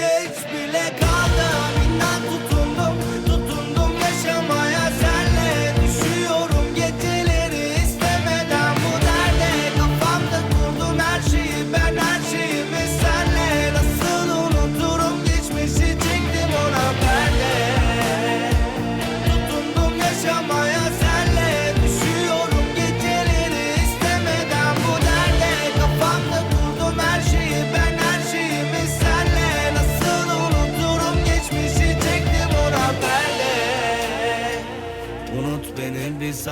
Geç bile kaldım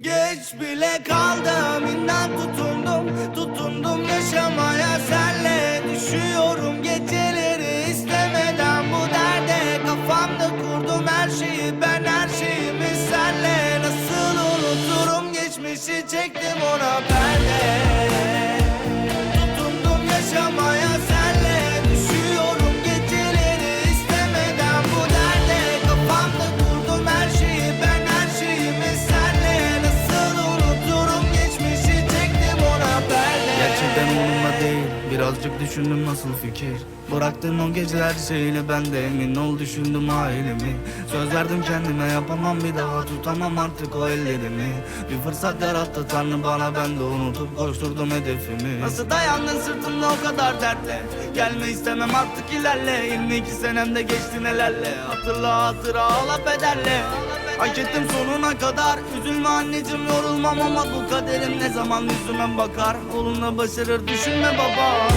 Geç bile kaldım inan tutundum Tutundum yaşamaya. Senle Düşüyorum geceleri istemeden. Bu derde Kafamda kurdum her şeyi ben her şeyimi. Senle Nasıl unuturum geçmişi çektim ona. Perde birazcık düşündüm nasıl fikir. Bıraktın o geceler şeyle ben de emin ol düşündüm ailemi. Söz verdim kendime yapamam bir daha tutamam artık o ellerimi. Bir fırsat yarattı tanrı bana ben de unutup koşturdum hedefimi. Nasıl dayandın sırtımda o kadar dertle? Gelme istemem artık ilerle. 22 senemde geçti nelerle? Hatırla hatıra ağla bedelle Hak ettim sonuna kadar. Üzülme anneciğim yorulmam ama bu kaderim ne zaman yüzüme bakar? Olunla başarır düşünme baba